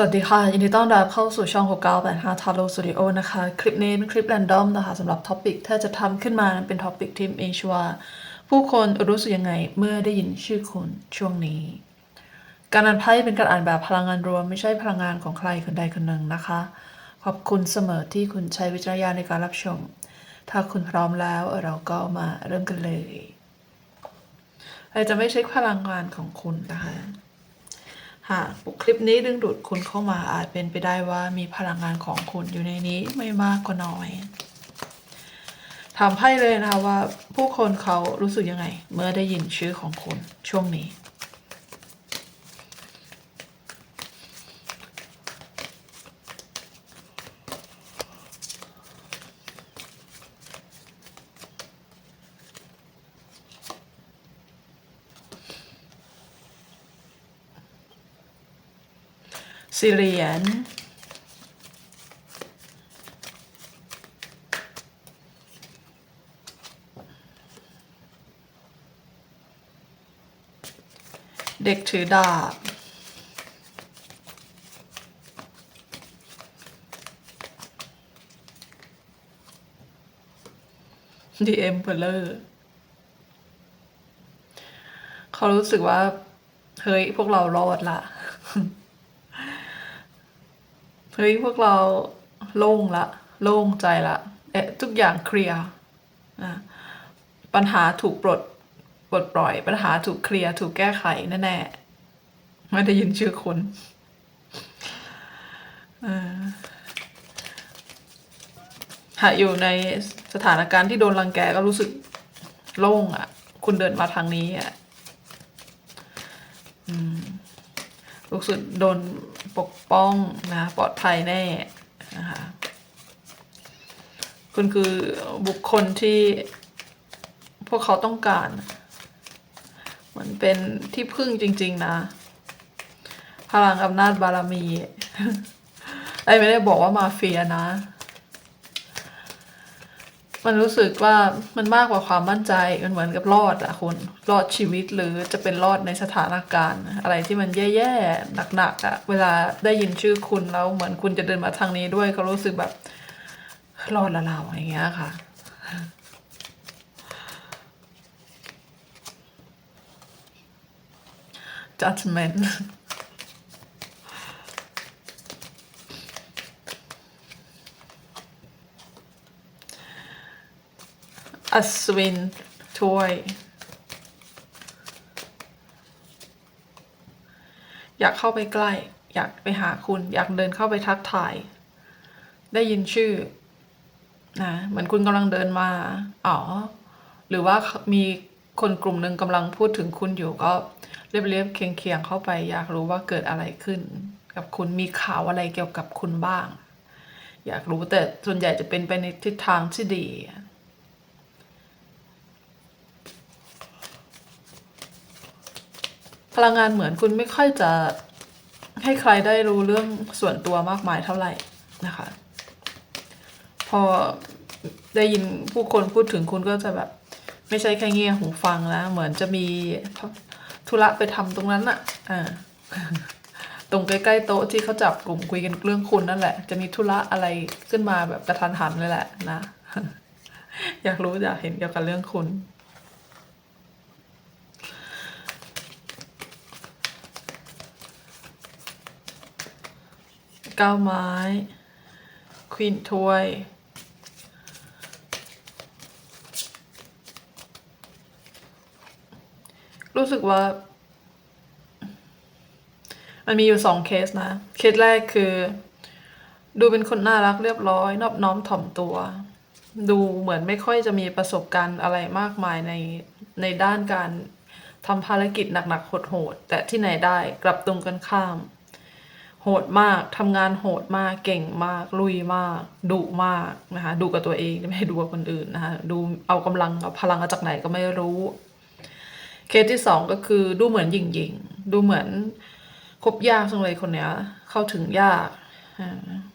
สวัสดีค่ะ ยินดีต้อนรับเข้าสู่ช่อง6985 Taro Studio นะคะ คลิปนี้เป็นคลิปแรนดอมนะคะสำหรับท็อปิกถ้าจะทำขึ้นมันเป็นท็อปิกที่เอชว่าผู้คนรู้สึกยังไงเมื่อได้ยินชื่อคุณช่วงนี้ การอ่านไพ่เป็นการอ่านแบบพลังงานรวม ไม่ใช่พลังงานของใครคนใดคนหนึ่งนะคะ ขอบคุณเสมอที่คุณใช้วิจารณญาณในการรับชม ถ้าคุณพร้อมแล้วเราก็มาเริ่มกันเลยเราจะไม่ใช้พลังงานของคุณนะคะ หากคลิปนี้ดึงดูดคุณเข้ามาอาจเป็นไปได้ว่ามีพลังงานของคุณอยู่ในนี้ไม่มากก็น้อยถามไพ่เลยนะคะว่าผู้คนเขารู้สึกยังไง เมื่อได้ยินชื่อของคุณช่วงนี้ สี่เรียญเด็กถือดาบ The Emperor เขารู้สึกว่า เฮ้ย พวกเรารอดละ เฮ้ยพวกเราโล่งละ โล่งใจละเอ๊ะทุกอย่างเคลียร์นะปัญหาถูกปลดปลดปล่อย ปัญหาถูกเคลียร์ถูกแก้ไขแน่ๆไม่ได้ยินชื่อคุณหากอยู่ในสถานการณ์ที่โดนรังแกก็รู้สึกโล่งอะ คุณเดินมาทางนี้อะรู้สึกโดน ปกป้องนะปลอดภัยแน่นะคะคุณคือบุคคลที่พวกเขาต้องการเหมือนเป็นที่พึ่งจริง ๆ นะ พลังอำนาจบารมีไอ้ไม่ได้บอกว่ามาเฟียนะ มันรู้สึกว่ามันมากกว่าความมั่นใจมันเหมือนกับรอดอะคุณรอดชีวิตหรือจะเป็นรอดในสถานการณ์ อะไรที่มันแย่ๆหนักๆอะเวลาได้ยินชื่อคุณแล้วเหมือนคุณจะเดินมาทางนี้ด้วยก็รู้สึกแบบรอดละเราอย่างเงี้ยค่ะ judgment อัศวินถ้วย อยากเข้าไปใกล้ อยากไปหาคุณ อยากเดินเข้าไปทักทาย ได้ยินชื่อนะเหมือนคุณกำลังเดินมา อ๋อ หรือว่ามีคนกลุ่มหนึ่งกำลังพูดถึงคุณอยู่ก็เรียบๆเคียงๆเข้าไป อยากรู้ว่าเกิดอะไรขึ้น กับคุณมีข่าวอะไรเกี่ยวกับคุณบ้าง อยากรู้แต่ส่วนใหญ่จะเป็นไปในทิศทางที่ดี พลังงานเหมือนคุณไม่ค่อยจะให้ใครได้รู้เรื่องส่วนตัวมากมายเท่าไหร่นะคะ พอได้ยินผู้คนพูดถึงคุณก็จะแบบ ไม่ใช่แค่เงียหูฟังแล้ว เหมือนจะมีธุระไปทำตรงนั้นอะอ่าตรงใกล้ๆโต๊ะที่เขาจับกลุ่มคุยกันเรื่องคุณนั่นแหละ จะมีธุระอะไรขึ้นมาแบบกระทันหันเลยแหละนะ อยากรู้อยากเห็นเกี่ยวกับเรื่องคุณ เก้าไม้ ควีนถ้วย รู้สึกว่า มันมีอยู่สองเคสนะ เคสแรกคือ ดูเป็นคนน่ารักเรียบร้อย นอบน้อมถ่อมตัว ดูเหมือนไม่ค่อยจะมีประสบการณ์อะไรมากมายในในด้านการทำภารกิจหนักๆโหดๆแต่ที่ไหนได้กลับตรงกันข้าม หดมากทำงานโหดมากเก่งมาก ลุยมากดุมากนะคะดูกับตัวเองไม่ให้ดูกับคนอื่นนะคะดูเอากำลังเอาพลังมาจากไหนก็ไม่รู้ เคสที่สองก็คือดูเหมือนหยิ่งๆดูเหมือนคบยากจังเลยคนเนี้ย เข้าถึงยาก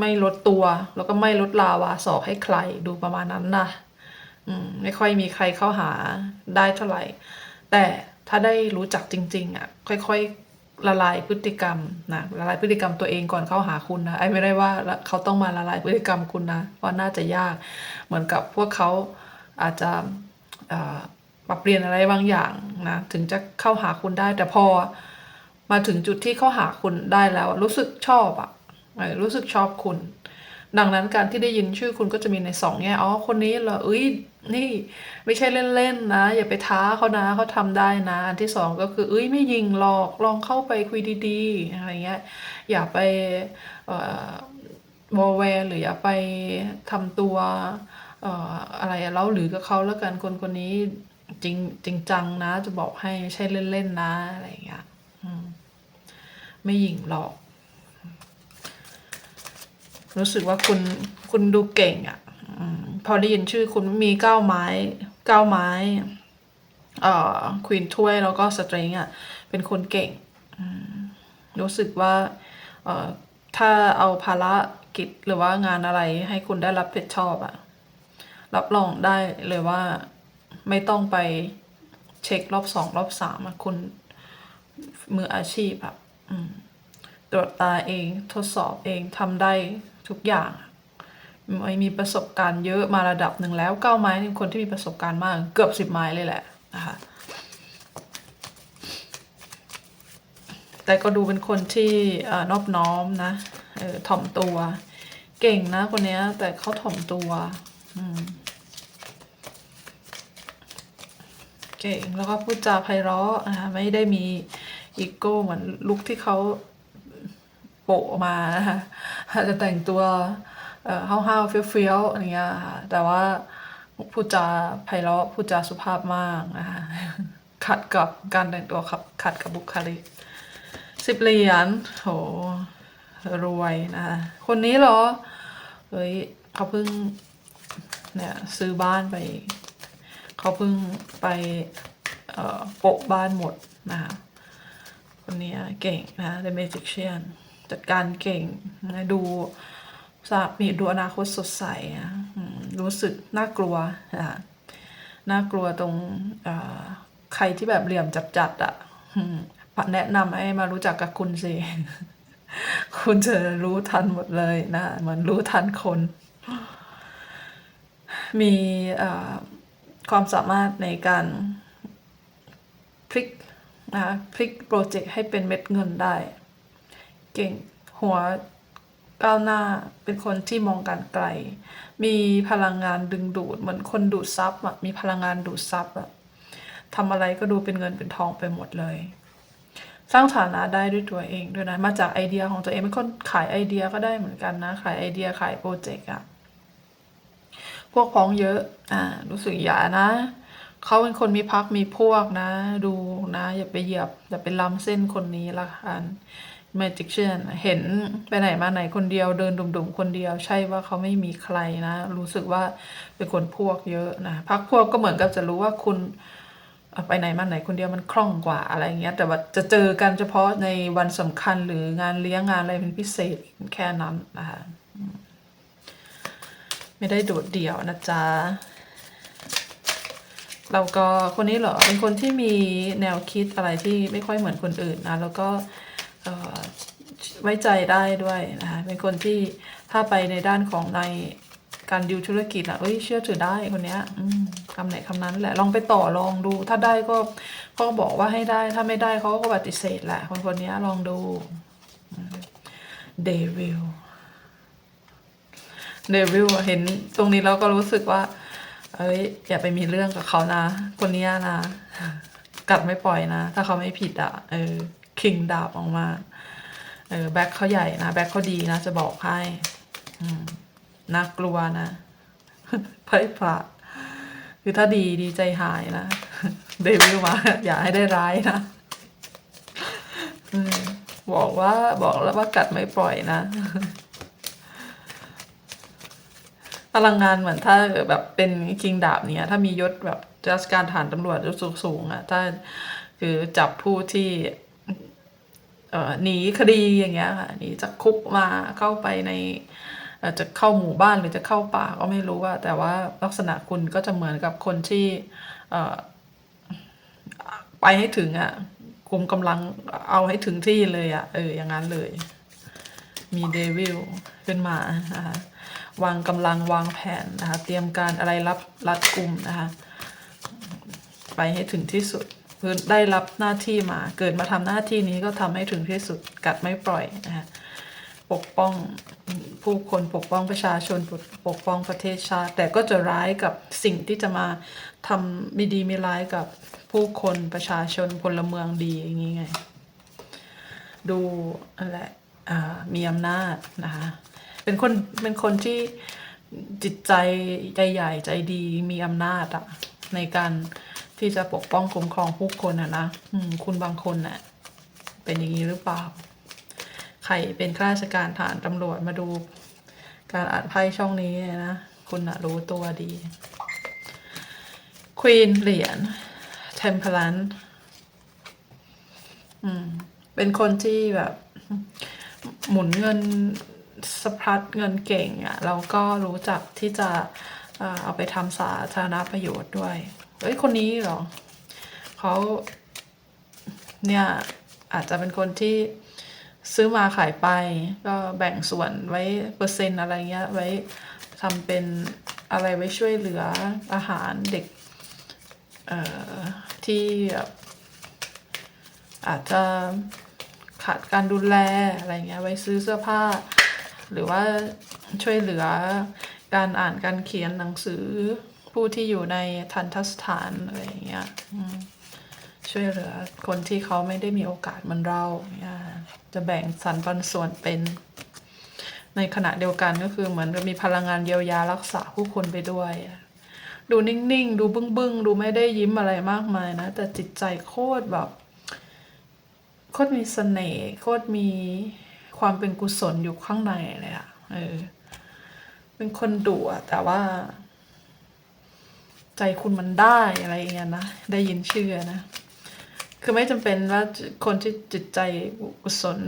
ไม่ลดตัวแล้วก็ไม่ลดลาวาสอกให้ใครดูประมาณนั้นนะไม่ค่อยมีใครเข้าหาได้เท่าไหร่ แต่ถ้าได้รู้จักจริง ๆ อะ ค่อย ๆ ละลายพฤติกรรมนะละลายพฤติกรรมตัวเองก่อนเข้าหาคุณนะไอ้ไม่ได้ว่าเขาต้องมาละลายพฤติกรรมคุณนะว่าน่าจะยาก เหมือนกับพวกเขาอาจจะปรับเปลี่ยนอะไรบางอย่างนะถึงจะเข้าหาคุณได้ แต่พอมาถึงจุดที่เข้าหาคุณได้แล้ว รู้สึกชอบอะรู้สึกชอบคุณ ดังนั้นการที่ได้ยินชื่อคุณก็จะมีในสองแง่อ๋อคนนี้เหรอเอ้ยนี่ไม่ใช่เล่นๆนะ อย่าไปท้าเขานะเขาทำได้นะ อันที่สองก็คือเอ้ยไม่ยิงหรอกลองเข้าไปคุยดีๆอะไรเงี้ยอย่าไปวอลแวร์หรืออย่าไปทำตัวอะไรเล่าหรือกับเขาแล้วกันคนคนนี้จริงจริงจังนะ จะบอกให้ไม่ใช่เล่นๆนะอะไรเงี้ยไม่ยิงหรอก รู้สึกว่าคุณคุณดูเก่งอะ่ะพอได้ยินชื่อคุณมีเก้าไม้เก้าไม้เอ่อควีนถ้วยแล้วก็สตริงอะ่ะเป็นคนเก่งรู้สึกว่าเอ่อถ้าเอาภาระกิจหรือว่างานอะไรให้คุณได้รับผิดชอบอะ่ะรับรองได้เลยว่าไม่ต้องไปเช็ครอบสองรอบสามอะคุณมืออาชีพอะอืมตรวจตาเองทดสอบเองทำได้ ทุกอย่างไม่มีประสบการณ์เยอะมาระดับหนึ่งแล้วเก้าไม้นี่คนที่มีประสบการณ์มากเกือบสิบไม้เลยแหละนะคะแต่ก็ดูเป็นคนที่นอบน้อมนะออถ่อมตัว เก่งนะคนนี้แต่เขาถ่อมตัวเก่งแล้วก็พูดจาไพเราะนะคะไม่ได้มีอีโก้เหมือนลุคที่เขา โปะมานะคะอาจจะแต่งตัวเอ่อห้าวๆเฟี้ยวๆอะไรเงี้ยค่ะแต่ว่าพูดจาไพเราะพูดจาสุภาพมากนะคะขัดกับการแต่งตัวขับขัดกับบุคลิกสิบเหรียญโหรวยนะคะคนนี้เหรอเฮ้ยเขาเพิ่งเนี่ยซื้อบ้านไปเขาเพิ่งไปเอ่อโปะบ้านหมดนะคะคนนี้เก่งนะ The Magician จัดการเก่งนะดูสามีดูอนาคตสดใสนะอืมรู้สึกน่ากลัวนะคะน่ากลัวตรงใครที่แบบเหลี่ยมจับจัดๆอะ่ะอืมแนะนำให้มารู้จักกับคุณสิ คุณจะรู้ทันหมดเลยนะเหมือนรู้ทันคน มีความสามารถในการพลิกนะพลิกโปรเจกต์ให้เป็นเม็ดเงินได้ เก่ง หัวก้าวหน้าเป็นคนที่มองการไกล มีพลังงานดึงดูด เหมือนคนดูดซับอะมีพลังงานดูดซับอะทำอะไรก็ดูเป็นเงินเป็นทองไปหมดเลย สร้างฐานะได้ด้วยตัวเองด้วยนะมาจากไอเดียของตัวเองเป็นคนขายไอเดียก็ได้เหมือนกันนะ ขายไอเดียขายโปรเจกต์อะพวกพ้องเยอะอ่ารู้สึกอย่านะเขาเป็นคนมีพักมีพวกนะ ดูนะ อย่าไปเหยียบอย่าไปล้ำเส้นคนนี้ละกัน Magician เห็นไปไหนมาไหนคนเดียวเดินดุ่มๆคนเดียว ใช่ว่าเขาไม่มีใครนะ รู้สึกว่าเป็นคนพวกเยอะนะพักพวกก็เหมือนกับจะรู้ว่าคุณไปไหนมาไหนคนเดียวมันคล่องกว่าอะไรเงี้ย แต่ว่าจะเจอกันเฉพาะในวันสำคัญหรืองานเลี้ยงงานอะไรเป็นพิเศษแค่นั้นนะคะไม่ได้โดดเดี่ยวนะจ๊ะเราก็คนนี้เหรอเป็นคนที่มีแนวคิดอะไรที่ไม่ค่อยเหมือนคนอื่นนะแล้วก็ ไว้ใจได้ด้วยนะคะเป็นคนที่ถ้าไปในด้านของในการดิวธุรกิจอะเอ้ยเชื่อถือได้คนเนี้ยคำไหนคำนั้นแหละลองไปต่อลองดู ถ้าได้ก็ก็บอกว่าให้ได้ ถ้าไม่ได้เขาก็ปฏิเสธแหละ คนคนนี้ลองดูเดวิลเดวิลเห็นตรงนี้แล้วก็รู้สึกว่า เอ้ยอย่าไปมีเรื่องกับเขานะ คนนี้นะ กัดไม่ปล่อยนะ ถ้าเขาไม่ผิดอะ เออ คิงดาบออกมา เออแบ็คเขาใหญ่นะ แบ็คเขาดีนะ จะบอกให้น่ากลัวนะไพ่พระคือถ้าดีดีใจหายนะเดวิลมา อย่าให้ได้ร้ายนะอบอกว่าบอกแล้วว่ากัดไม่ปล่อยนะพลังงานเหมือนถ้าแบบเป็นคิงดาบเนี่ย ถ้ามียศแบบราชการฐานตำรวจยศสูงๆอะถ้าคือจับผู้ที่ หนีคดีอย่างเงี้ยค่ะหนีจากคุกมาเข้าไปในอ่อจะเข้าหมู่บ้านหรือจะเข้าป่าก็ไม่รู้ว่า แต่ว่าลักษณะคุณก็จะเหมือนกับคนที่ไปให้ถึงอะคุมกำลังเอาให้ถึงที่เลยอะเอออย่างนั้นเลย มีเดวิลขึ้นมานะคะวางกำลังวางแผนนะคะเตรียมการอะไรรับรัดกลุ่มนะคะไปให้ถึงที่สุด คือได้รับหน้าที่มา เกิดมาทำหน้าที่นี้ก็ทำให้ถึงที่สุดกัดไม่ปล่อยนะคะปกป้องผู้คนปกป้องประชาชนปกป้องประเทศชาติ แต่ก็จะร้ายกับสิ่งที่จะมาทำไม่ดีไม่ร้ายกับผู้คนประชาชนพลเมืองดีอย่างนี้ไง ดูอะไรมีอำนาจนะคะเป็นคนเป็นคนที่จิตใจใจใหญ่ใจดีมีอำนาจอะในการ ที่จะปกป้องคุ้มครองผู้คนอะนะคุณบางคนน่ะ เป็นอย่างนี้หรือเปล่า ใครเป็นข้าราชการฐานตำรวจมาดู การอ่านไพ่ช่องนี้นะ คุณนะรู้ตัวดีควีนเหรียญ temperance อืมเป็นคนที่แบบ หมุนเงินสะพัดเงินเก่งอะ่ะแล้วก็รู้จักที่จะเอ่อเอาไปทำสาธารณประโยชน์ด้วย เฮ้ยคนนี้เหรอเขาเนี่ยอาจจะเป็นคนที่ซื้อมาขายไป ก็แบ่งส่วนไว้เปอร์เซ็นต์อะไรเงี้ยไว้ทำเป็นอะไรไว้ช่วยเหลืออาหารเด็กเอ่อที่แบบอาจจะขาดการดูแลอะไรเงี้ยไว้ซื้อเสื้อผ้า หรือว่าช่วยเหลือการอ่านการเขียนหนังสือ ผู้ที่อยู่ในทันทสถานอะไรอย่างเงี้ยช่วยเหลือคนที่เขาไม่ได้มีโอกาสเหมือนเราเจะแบ่งสรรปันส่วนเป็น ในขณะเดียวกันก็คือเหมือนกับมีพลังงานเยียวยารักษาผู้คนไปด้วย ดูนิ่งๆ ดูบึ้งๆ ดูไม่ได้ยิ้มอะไรมากมายนะ แต่จิตใจโคตรแบบ โคตรมีเสน่ห์โคตรมีความเป็นกุศลอยู่ข้างในเลยอะเออ เป็นคนดุอะแต่ว่า ใจคุณมันได้อะไรอย่างเงี้ยนะ ได้ยินชื่อนะ คือไม่จำเป็นว่าคนที่จิตใจกุศล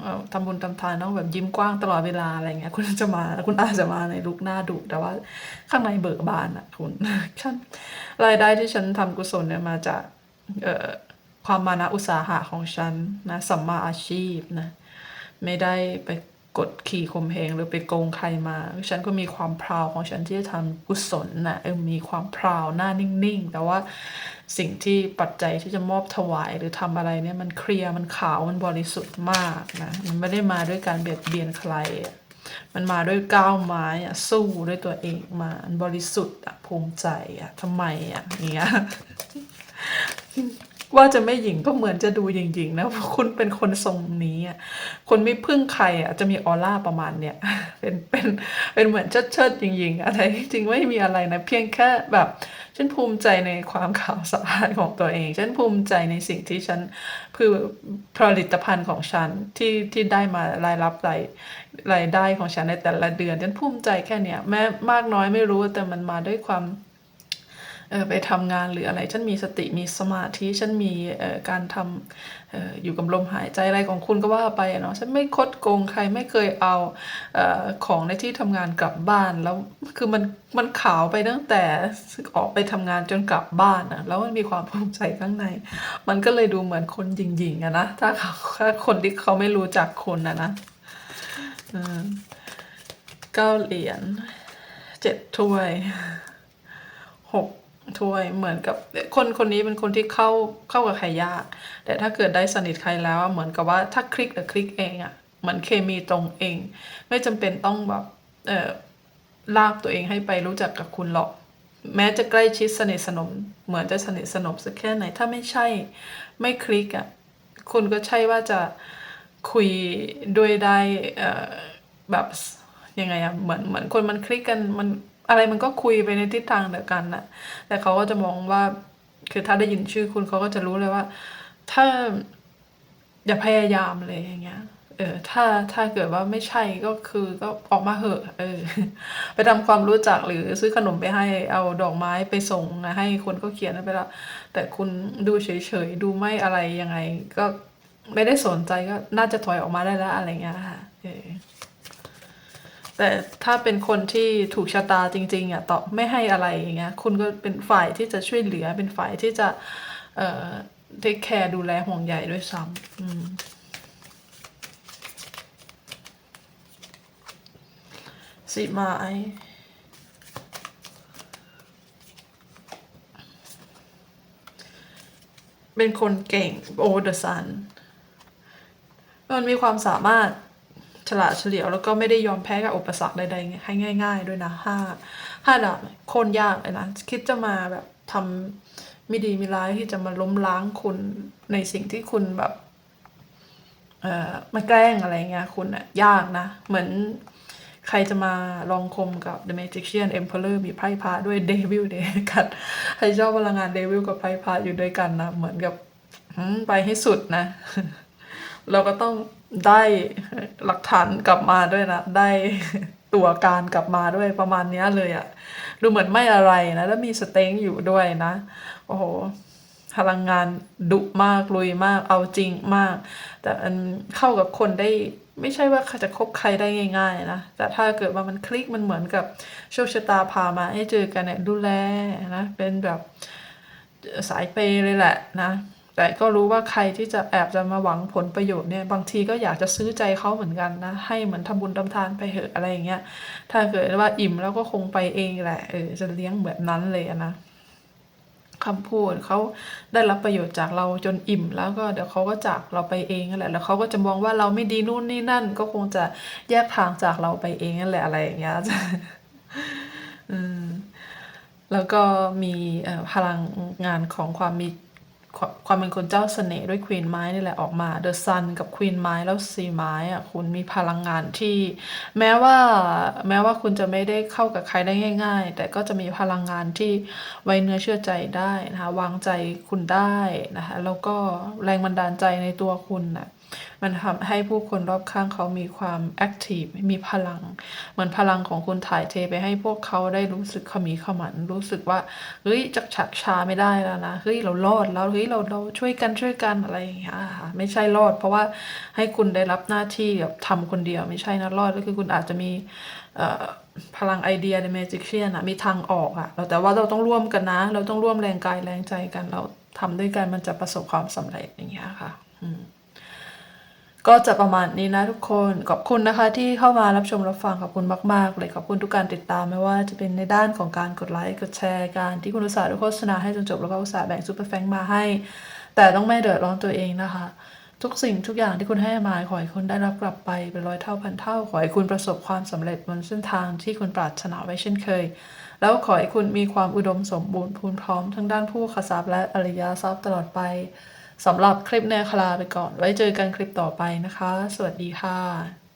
เอ่อทำบุญทำทานต้องแบบยิ้มกว้างตลอดเวลาอะไรเงี้ยคุณจะมาคุณอาจจะมาในลุกหน้าดุแต่ว่าข้างในเบิกบานอะคุณฉันรายได้ที่ฉันทำกุศลเนี่ยมาจากเอ่อความมานะอุตสาหะของฉันนะสัมมาอาชีพนะ ไม่ได้ไป กดขี่ข่มเหงหรือไปโกงใครมา ฉันก็มีความพราวของฉันที่จะทำกุศลนะเออมีความพราวหน้านิ่งๆ แต่ว่าสิ่งที่ปัจจัยที่จะมอบถวายหรือทำอะไรเนี่ยมันเคลียร์มันขาวมันบริสุทธิ์มากนะมันไม่ได้มาด้วยการเบียดเบียนใครมันมาด้วยก้าวไม้อะสู้ด้วยตัวเองมามันบริสุทธิ์อะภูมิใจอะทำไมอะอย่างเงี้ย ว่าจะไม่หญิงก็เหมือนจะดูหญิงๆนะเพราะคุณเป็นคนทรงนี้อะคนไม่พึ่งใครอะจะมีออร่าประมาณเนี้ยเป็นเป็นเป็นเหมือนเชิดเชิดหญิงๆอะไรจริงไม่มีอะไรนะเพียงแค่แบบฉันภูมิใจในความขาวสะอาดของตัวเอง ฉันภูมิใจในสิ่งที่ฉันคือผลิตภัณฑ์ของฉันที่ที่ได้มารายรับรายรายได้ของฉันในแต่ละเดือน ฉันภูมิใจแค่เนี้ยแม้มากน้อยไม่รู้แต่มันมาด้วยความ ไปทำงานหรืออะไร ฉันมีสติมีสมาธิ ฉันมีการทำออยู่กับลมหายใจอะไรของคุณก็ว่าไปเนาะ ฉันไม่คดโกงใครไม่เคยเอาเออของในที่ทำงานกลับบ้าน แล้วคือมันมันขาวไปตั้งแต่ออกไปทำงานจนกลับบ้านอะแล้วมันมีความภูมิใจข้างใน มันก็เลยดูเหมือนคนหยิ่งๆอะนะ ถ้าเขาถ้าคนที่เขาไม่รู้จักคนอะนะเก้าเหรียญเจ็ดถ้วยหก ถ้วยเหมือนกับคนคนนี้เป็นคนที่เข้าเข้ากับใครยาก แต่ถ้าเกิดได้สนิทใครแล้วเหมือนกับว่าถ้าคลิกแต่คลิกเองอะเหมือนเคมีตรงเอง ไม่จำเป็นต้องแบบเออลากตัวเองให้ไปรู้จักกับคุณหรอก แม้จะใกล้ชิดสนิทสนม เหมือนจะสนิทสนมสักแค่ไหน ถ้าไม่ใช่ไม่คลิกอะคุณก็ใช่ว่าจะคุยด้วยได้เอ่อแบบยังไงอะเหมือนเหมือนคนมันคลิกกันมัน อะไรมันก็คุยไปในทิศทางเดียวกันน่ะ แต่เขาก็จะมองว่า คือถ้าได้ยินชื่อคุณเขาก็จะรู้เลยว่า ถ้าอย่าพยายามเลยอย่างเงี้ย เออ ถ้าถ้าเกิดว่าไม่ใช่ก็คือก็ออกมาเหอะ เออ ไปทำความรู้จักหรือซื้อขนมไปให้เอาดอกไม้ไปส่งให้คนก็เขียนไปแล้ว แต่คุณดูเฉยๆดูไม่อะไรยังไง ก็ไม่ได้สนใจก็น่าจะถอยออกมาได้แล้วอะไรเงี้ยค่ะ เออ แต่ถ้าเป็นคนที่ถูกชะตาจริง ๆอะต่อไม่ให้อะไรอย่างเงี้ยคุณก็เป็นฝ่ายที่จะช่วยเหลือเป็นฝ่ายที่จะเอ่อเทคแคร์ดูแลห่วงใยด้วยซ้ำอืมสีไม้เป็นคนเก่งโอเดอะซันมันมีความสามารถ ฉลาดเฉลียวแล้วก็ไม่ได้ยอมแพ้กับอุปสรรคใดๆให้ง่าย ๆ ด้วยนะห้าห้าดาบโคนยากเลยนะคิดจะมาแบบทำไม่ดีไม่ร้ายที่จะมาล้มล้างคุณในสิ่งที่คุณแบบเอ่อมาแกล้งอะไรเงี้ยคุณอะยากนะ เหมือนใครจะมาลองคมกับ The Magician Emperor มีไพ่พระด้วย Devil เดกันใครชอบพลังงาน Devil กับไพ่พระอยู่ด้วยกันนะ เหมือนกับไปให้สุดนะ เราก็ต้อง ได้หลักฐานกลับมาด้วยนะ ได้ตัวการกลับมาด้วยประมาณนี้เลยอะดูเหมือนไม่อะไรนะ แล้วมีสเต็งอยู่ด้วยนะ โอ้โหพลังงานดุมากลุยมากเอาจริงมาก แต่อันเข้ากับคนได้ไม่ใช่ว่าจะคบใครได้ง่าย ๆ นะ แต่ถ้าเกิดว่ามันคลิกมันเหมือนกับโชคชะตาพามาให้เจอกันเนี่ยดูแลนะ เป็นแบบสายเปย์เลยแหละนะ แต่ก็รู้ว่าใครที่จะแอบจะมาหวังผลประโยชน์เนี่ยบางทีก็อยากจะซื้อใจเขาเหมือนกันนะ ให้เหมือนทำบุญทำทานไปเหอะอะไรอย่างเงี้ยถ้าเกิดว่าอิ่มแล้วก็คงไปเองแหละเออจะเลี้ยงแบบนั้นเลยนะคำพูดเขาได้รับประโยชน์จากเราจนอิ่มแล้วก็เดี๋ยวเขาก็จากเราไปเองนั่นแหละแล้วเขาก็จะมองว่าเราไม่ดีนู่นนี่นั่น ก็คงจะแยกทางจากเราไปเองนั่นแหละอะไรอย่างเงี้ยอืมแล้วก็มีพลังงานของความมี ความเป็นคนเจ้าเสน่ห์ด้วยควีนไม้นี่แหละออกมาเดอะซันกับควีนไม้แล้วซีไม้อะคุณมีพลังงานที่ แม้ว่าแม้ว่าคุณจะไม่ได้เข้ากับใครได้ง่าย ๆ แต่ก็จะมีพลังงานที่ไว้เนื้อเชื่อใจได้นะคะวางใจคุณได้นะคะแล้วก็แรงบันดาลใจในตัวคุณน่ะ มันทำให้ผู้คนรอบข้างเขามีความแอคทีฟมีพลัง เหมือนพลังของคุณถ่ายเทไปให้พวกเขาได้รู้สึกขมีขมัน รู้สึกว่าเฮ้ยจักฉักชาไม่ได้แล้วนะเฮ้ยเรารอดแล้วเฮ้ยเราเราช่วยกันช่วยกันอะไรอย่างเงี้ยค่ะไม่ใช่รอด เพราะว่าให้คุณได้รับหน้าที่แบบทำคนเดียวไม่ใช่นะรอดก็คือคุณอาจจะมีพลังไอเดียในเมจิกเชียนอะมีทางออกอะเราแต่ว่าเราต้องร่วมกันนะ เราต้องร่วมแรงกายแรงใจกัน เราทำด้วยกันมันจะประสบความสำเร็จอย่างเงี้ยค่ะ อืม ก็จะประมาณนี้นะทุกคนขอบคุณนะคะ ที่เข้ามารับชมรับฟังขอบคุณมาก ๆ เลยขอบคุณทุกการติดตามไม่ว่าจะเป็นในด้านของการกดไลค์กดแชร์การที่คุณอุตส่าห์ดูโฆษณาให้จนจบแล้วก็อุตส่าห์แบ่งซูเปอร์แฟงมาให้ แต่ต้องไม่เดือดร้อนตัวเองนะคะ ทุกสิ่งทุกอย่างที่คุณให้มาขอให้คุณได้รับกลับไปเป็นร้อยเท่าพันเท่า ขอให้คุณประสบความสำเร็จบนเส้นทางที่คุณปรารถนาไว้เช่นเคย แล้วขอให้คุณมีความอุดมสมบูรณ์พูนพร้อมทั้งด้านผู้ขทรัพย์และอริยทรัพย์ตลอดไป สำหรับคลิปแนวคลาไปก่อน ไว้เจอกันคลิปต่อไปนะคะ สวัสดีค่ะ